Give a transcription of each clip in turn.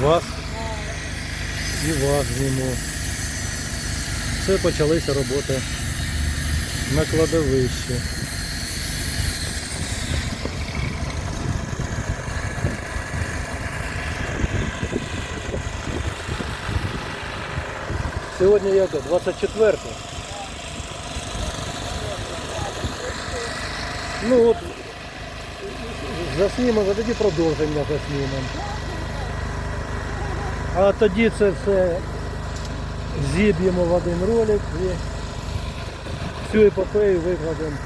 Вас і вас зніму. Все почалися роботи на кладовищі. Сьогодні яке? 24. Ну от заснімемо, а тоді продовження заснімемо. А тоді це все зіб'ємо в один ролик і всю епопею викладемо.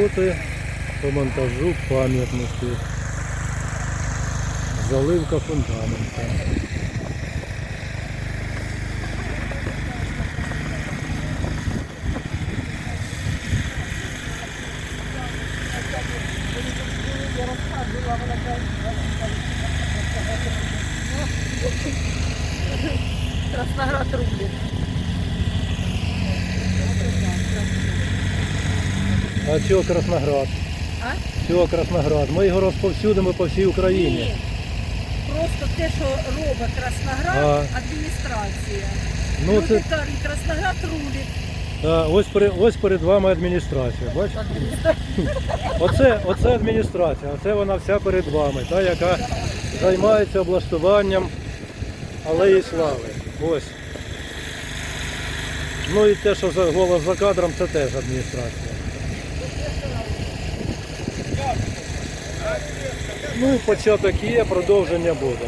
Роботи по монтажу пам'ятників. Заливка фундамента. А чого Красноград? А? Чого Красноград? Ми його розповсюдимо по всій Україні. Ні. Просто те, що робить Красноград, А. адміністрація. Ну, Люди це, кажуть, Красноград рулить. а, ось, пере- ось перед вами адміністрація. Бачите? Оце, оце адміністрація, оце вона вся перед вами, та, яка займається облаштуванням алеї слави. Ось. Ну і те, що за голос за кадром, це теж адміністрація. Ну початок є, продовження буде.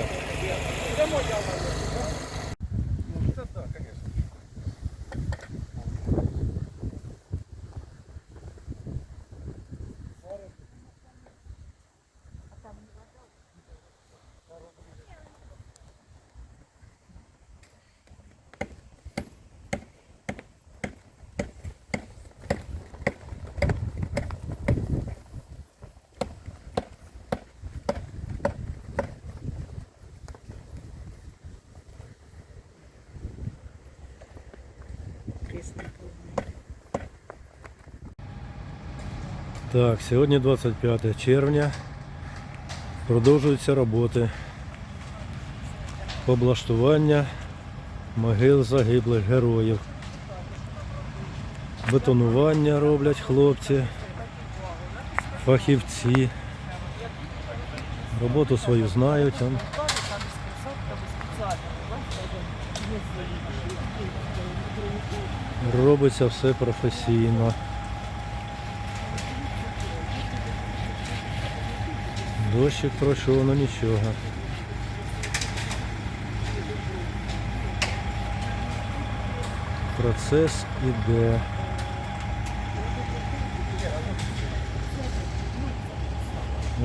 Так, сьогодні 25 червня. Продовжуються роботи облаштування могил загиблих героїв. Бетонування роблять хлопці, фахівці. Роботу свою знають. Робиться все професійно. Дощик пройшов, ну нічого. Процес іде.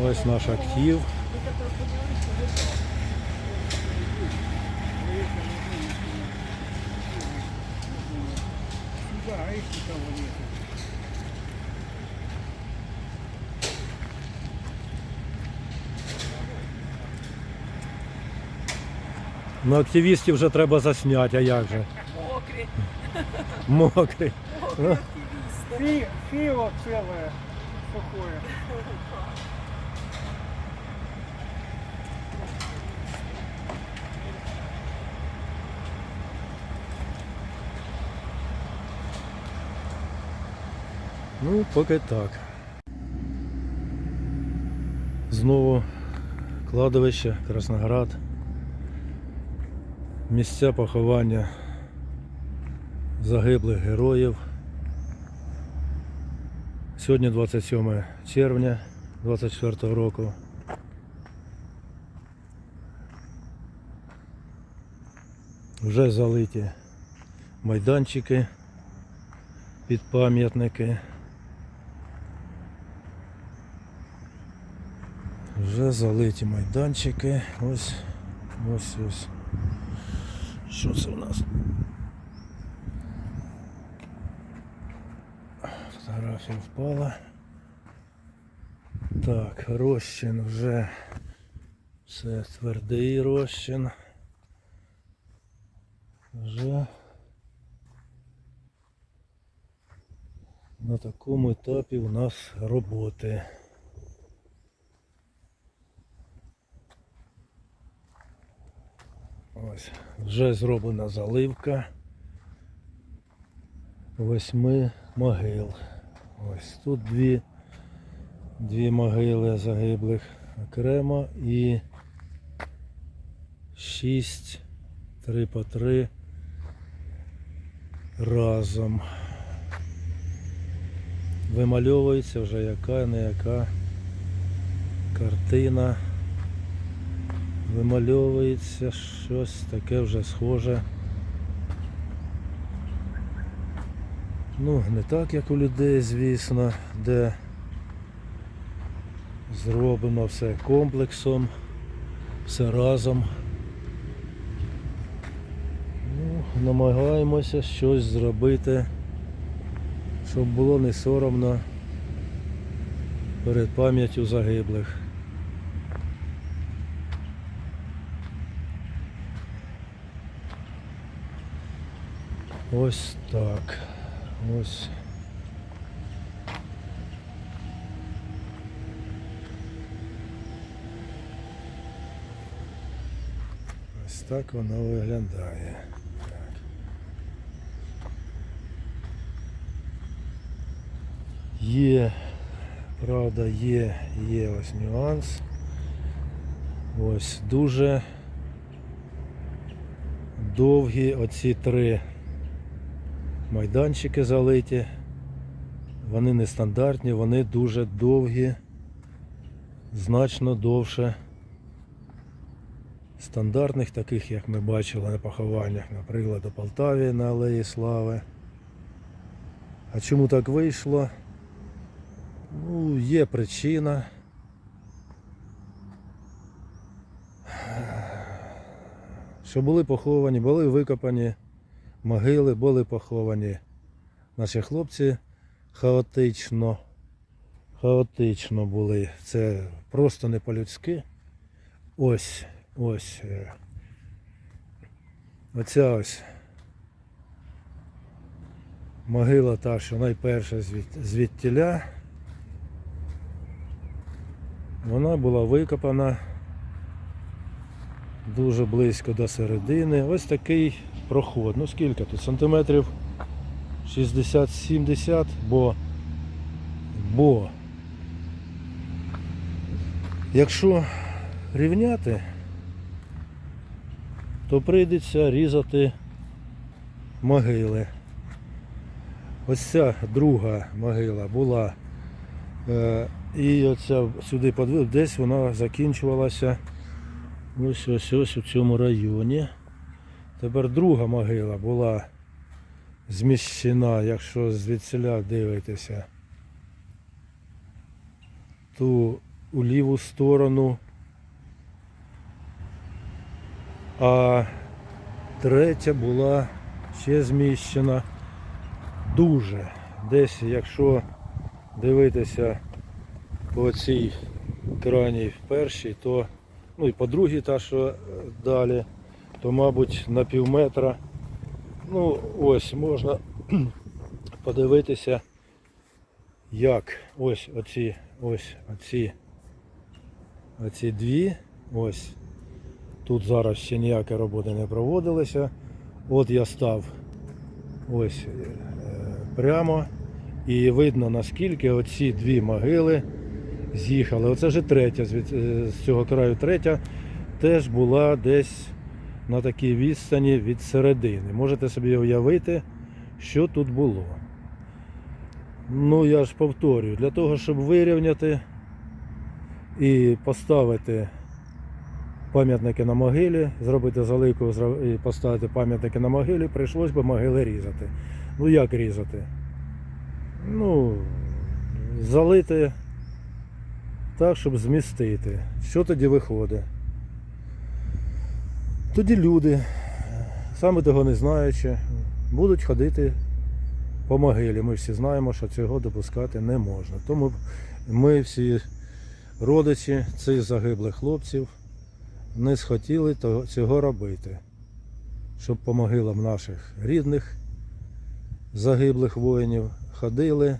Ось наш актив. Ну, активістів вже треба засняти, а як же? Мокрі. Мокрий. Ну, Фи, фило целое сухое. Ну, поки так. Знову кладовище, Красноград. Місця поховання загиблих героїв. Сьогодні 27 червня 24 року. Вже залиті майданчики під пам'ятники. Вже залиті майданчики. Ось Ось ось. Що це у нас? Фотографія впала. Так, розчин вже все твердий розчин. Вже на такому етапі у нас роботи. Ось, вже зроблена заливка восьми могил. Ось тут дві, дві могили загиблих окремо і шість, три по три разом. Вимальовується вже яка не яка картина. Вимальовується щось таке вже схоже. Ну, не так, як у людей, звісно, де зроблено все комплексом, все разом. Ну, намагаємося щось зробити, щоб було не соромно перед пам'яттю загиблих. Ось так. Ось. Ось так воно виглядає. Так. Є, правда, є, є ось нюанс. Ось дуже довгі оці три майданчики залиті. Вони нестандартні, вони дуже довгі, значно довше стандартних, таких, як ми бачили на похованнях, наприклад, у Полтаві на Алеї Слави. А чому так вийшло? Ну, є причина. Що були поховані, були викопані могили були поховані. Наші хлопці хаотично. Хаотично були. Це просто не по-людськи. Ось, ось. е, Оця ось могила та, що найперша звідтіля. Вона була викопана дуже близько до середини. Ось такий проход. Ну скільки тут? Сантиметрів 60-70, бо, бо якщо рівняти, то прийдеться різати могили. Ось ця друга могила була. Е, і оця сюди подвиг, десь вона закінчувалася ось ось ось у цьому районі. Тепер друга могила була зміщена, якщо звідсіля дивитися, то у ліву сторону, а третя була ще зміщена дуже. Десь, якщо дивитися по цій крайній першій, то ну і по другій та, що е, далі то, мабуть, на пів метра. Ну, ось можна подивитися, як ось оці, ось оці, оці дві, ось. Тут зараз ще ніякі роботи не проводилися. От я став ось е, прямо і видно наскільки оці дві могили з'їхали. Оце вже третя, е, з цього краю третя теж була десь на такій відстані від середини. Можете собі уявити, що тут було. Ну, я ж повторюю, для того, щоб вирівняти і поставити пам'ятники на могилі, зробити залику і поставити пам'ятники на могилі, прийшлось би могили різати. Ну як різати? Ну, залити так, щоб змістити. Що тоді виходить? Тоді люди, саме того не знаючи, будуть ходити по могилі. Ми всі знаємо, що цього допускати не можна. Тому ми всі родичі цих загиблих хлопців не схотіли цього робити, щоб по могилам наших рідних загиблих воїнів ходили.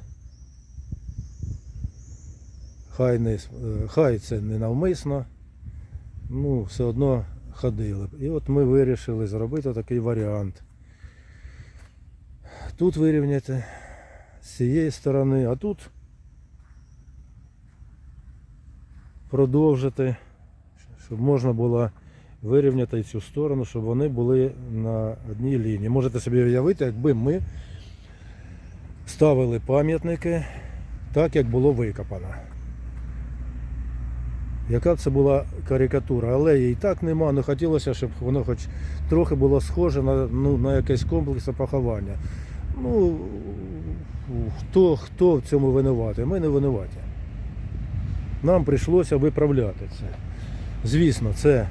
Хай, не, е, хай це не навмисно, ну, все одно ходили. І от ми вирішили зробити такий варіант. Тут вирівняти з цієї сторони, а тут продовжити, щоб можна було вирівняти цю сторону, щоб вони були на одній лінії. Можете собі уявити, якби ми ставили пам'ятники так, як було викопано. Яка б це була карикатура, але її і так нема, але хотілося, щоб воно хоч трохи було схоже на, ну, на якесь комплексне поховання. Ну, хто, хто в цьому винуватий? Ми не винуваті. Нам прийшлося виправляти це. Звісно, це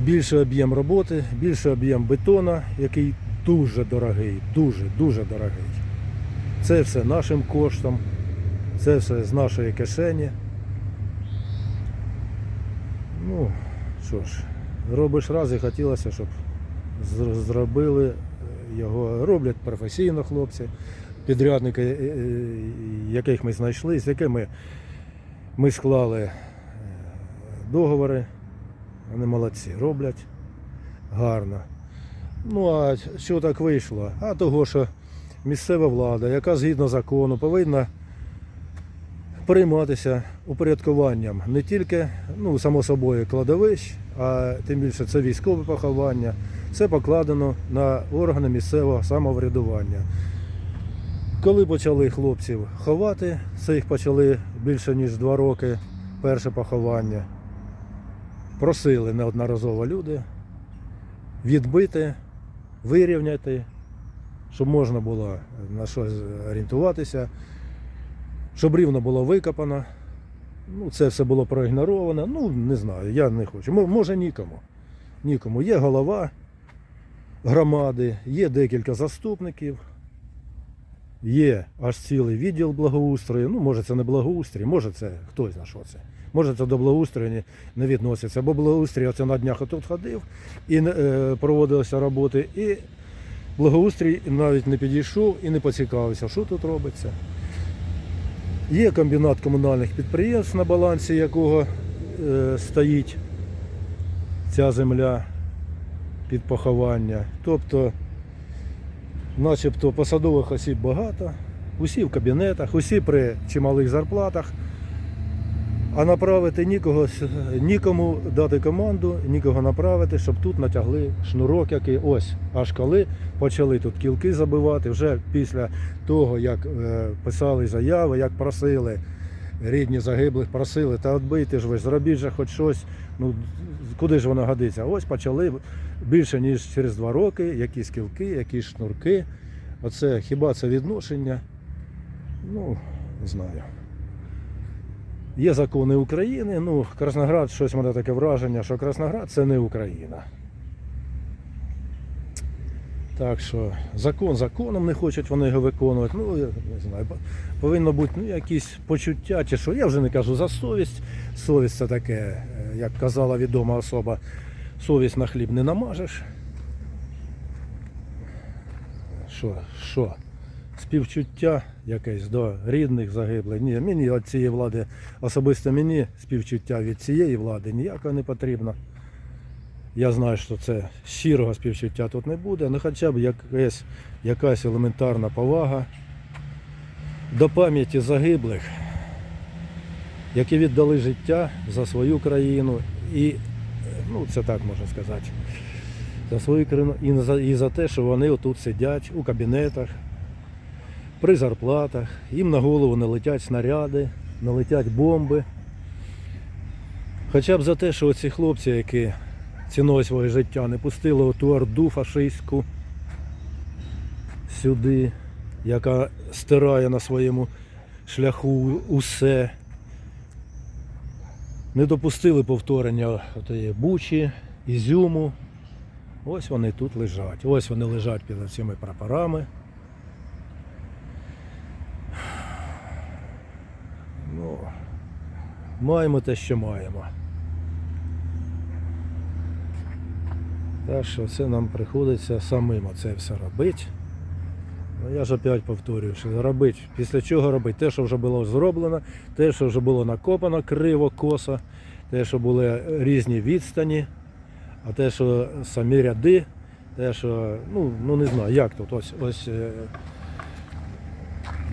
більший об'єм роботи, більший об'єм бетона, який дуже дорогий, дуже, дуже дорогий. Це все нашим коштом, це все з нашої кишені. Ну, що ж, робиш раз і хотілося, щоб зробили е, його. Роблять професійно хлопці, підрядники, е, е, яких ми знайшли, з якими ми склали договори. Вони молодці, роблять гарно. Ну а що так вийшло? А того, що місцева влада, яка згідно закону повинна перейматися упорядкуванням не тільки, ну, само собою, кладовищ, а тим більше це військове поховання. Це покладено на органи місцевого самоврядування. Коли почали хлопців ховати, це їх почали більше ніж два роки, перше поховання. Просили неодноразово люди відбити, вирівняти, щоб можна було на щось орієнтуватися, щоб рівно було викопано. Ну, це все було проігноровано. Ну, не знаю, я не хочу. Може нікому. Нікому. Є голова громади, є декілька заступників, є аж цілий відділ благоустрою. Ну, може, це не благоустрій, може це хтось на що це. Може, це до благоустрою не, відноситься. Бо благоустрій оце на днях тут ходив і е, проводилися роботи. І благоустрій навіть не підійшов і не поцікавився, що тут робиться. Є комбінат комунальних підприємств, на балансі якого е, стоїть ця земля під поховання. Тобто, начебто посадових осіб багато, усі в кабінетах, усі при чималих зарплатах, а направити нікого, нікому дати команду, нікого направити, щоб тут натягли шнурок, який ось, аж коли почали тут кілки забивати, вже після того, як е, писали заяви, як просили рідні загиблих, просили, та отбийте ж ви, зробіть же хоч щось, ну куди ж воно годиться? Ось почали більше ніж через два роки, якісь кілки, якісь шнурки. Оце хіба це відношення? Ну, не знаю. Є закони України. Ну, Красноград, щось мене таке враження, що Красноград це не Україна. Так що закон законом не хочуть вони його виконувати. Ну, я не знаю, по- повинно бути ну, якісь почуття чи що. Я вже не кажу за совість. Совість це таке, е, як казала відома особа, совість на хліб не намажеш. Що, що? Співчуття якесь до рідних загиблих. Ні, мені від цієї влади, особисто мені співчуття від цієї влади ніякого не потрібно. Я знаю, що це щирого співчуття тут не буде, але хоча б якась, якась елементарна повага до пам'яті загиблих, які віддали життя за свою країну і, ну це так можна сказати, за свою країну і за, і за те, що вони отут сидять у кабінетах, при зарплатах, їм на голову не летять снаряди, не летять бомби. Хоча б за те, що оці хлопці, які ціною свого життя не пустили оту орду фашистську сюди, яка стирає на своєму шляху усе. Не допустили повторення отої бучі, ізюму. Ось вони тут лежать. Ось вони лежать під цими прапорами. Ну, маємо те, що маємо. Так що це нам приходиться самим це все робити. Ну, я ж опять повторюю, що робити, після чого робити те, що вже було зроблено, те, що вже було накопано криво, косо, те, що були різні відстані, а те, що самі ряди, те, що, ну, ну не знаю, як тут, ось, ось е,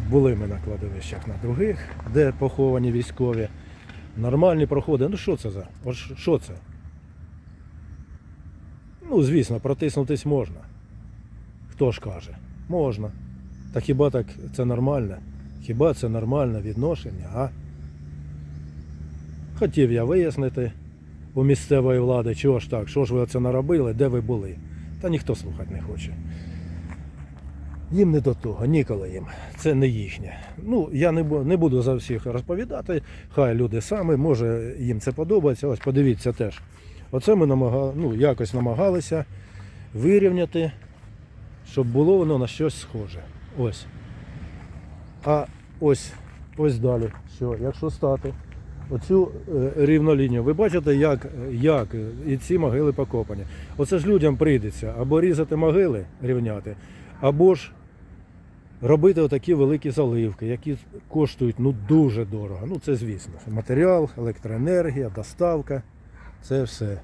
були ми на кладовищах на других, де поховані військові. Нормальні проходи. Ну що це за? От що- це? Ну, звісно, протиснутись можна. Хто ж каже? Можна. Та хіба так це нормально? Хіба це нормальне відношення, а? Хотів я вияснити у місцевої влади, чого ж так, що ж ви це наробили, де ви були. Та ніхто слухати не хоче. Їм не до того, ніколи їм. Це не їхнє. Ну, я не, не буду за всіх розповідати. Хай люди самі, може їм це подобається. Ось подивіться теж. Оце ми намага... ну, якось намагалися вирівняти, щоб було воно на щось схоже. Ось. А ось, ось далі. Що, якщо стати оцю е, рівну лінію, ви бачите, як, як і ці могили покопані. Оце ж людям прийдеться або різати могили, рівняти, або ж робити отакі великі заливки, які коштують ну, дуже дорого. Ну це звісно. Матеріал, електроенергія, доставка. Це все.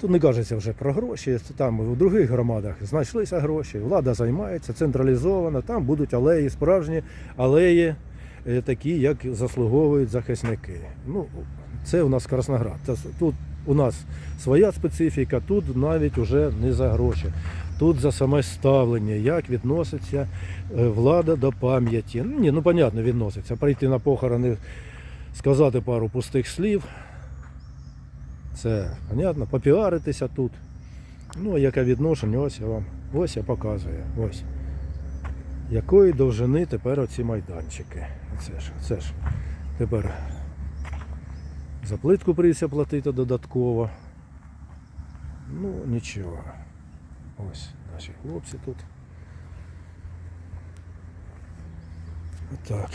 Тут не кажеться вже про гроші. Там у других громадах знайшлися гроші, влада займається, централізовано, там будуть алеї, справжні алеї, е, такі, як заслуговують захисники. Ну, це у нас Красноград. Тут у нас своя специфіка, тут навіть уже не за гроші. Тут за саме ставлення, як відноситься е, влада до пам'яті. Ну, Ні, ну понятно, відноситься. Прийти на похорони, сказати пару пустих слів. Це понятно, попіаритися тут. Ну, а яке відношення, ось я вам. Ось я показую. Ось. Якої довжини тепер оці майданчики. Це ж, це ж. Тепер за плитку прийдеться платити додатково. Ну, нічого. Ось наші хлопці тут. Отак.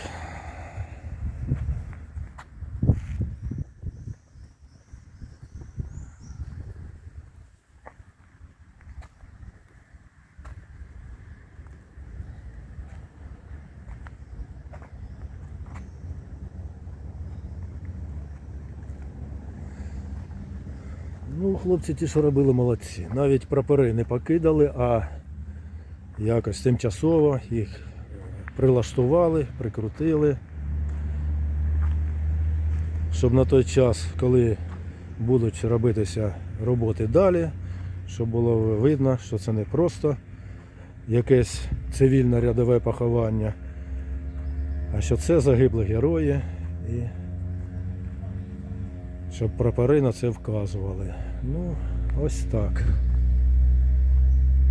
Ну, хлопці ті, що робили, молодці. Навіть прапори не покидали, а якось тимчасово їх прилаштували, прикрутили. Щоб на той час, коли будуть робитися роботи далі, щоб було видно, що це не просто якесь цивільне рядове поховання, а що це загиблі герої і щоб прапори на це вказували. Ну, ось так.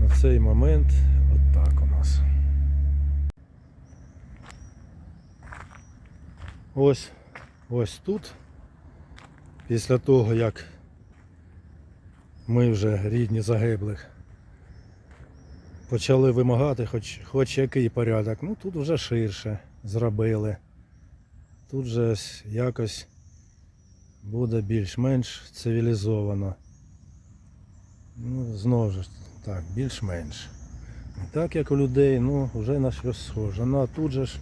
На цей момент от так у нас. Ось, ось тут. Після того, як ми вже рідні загиблих почали вимагати хоч, хоч який порядок, ну тут вже ширше зробили. Тут же ось якось буде більш-менш цивілізовано. Ну, знову ж так, більш-менш. Так як у людей, ну вже на щось схоже. Ну а тут же ж,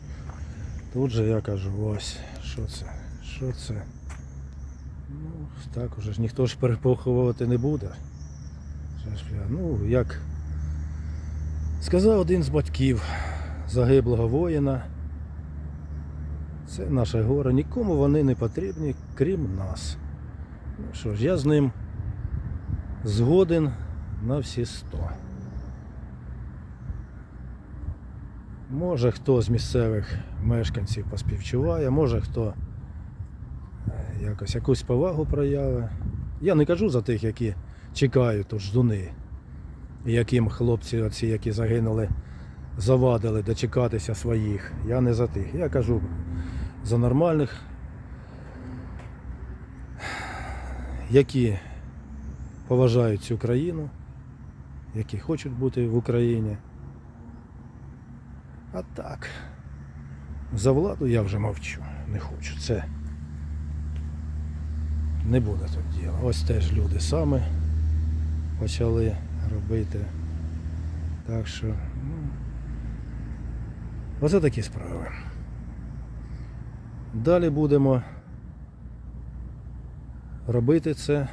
тут же я кажу, ось, що це? Що це? Ну, так уже ж ніхто ж перепоховувати не буде. Ну, як сказав один з батьків загиблого воїна. Це наше горе. Нікому вони не потрібні, крім нас. Ну що ж, я з ним згоден на всі сто. Може хто з місцевих мешканців поспівчуває, може хто е, якось якусь повагу проявить. Я не кажу за тих, які чекають тут ждуни, яким хлопці, оці, які загинули, завадили дочекатися своїх. Я не за тих. Я кажу за нормальних які поважають цю країну, які хочуть бути в Україні. А так, за владу я вже мовчу, не хочу. Це не буде тут діла. Ось теж люди саме почали робити. Так що, ну, оце такі справи. Далі будемо робити це.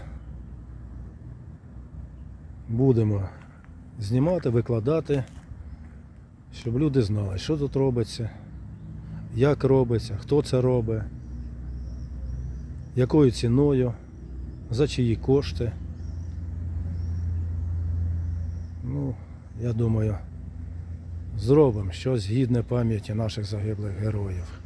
Будемо знімати, викладати, щоб люди знали, що тут робиться, як робиться, хто це робить, якою ціною, за чиї кошти. Ну, я думаю, зробимо щось гідне пам'яті наших загиблих героїв.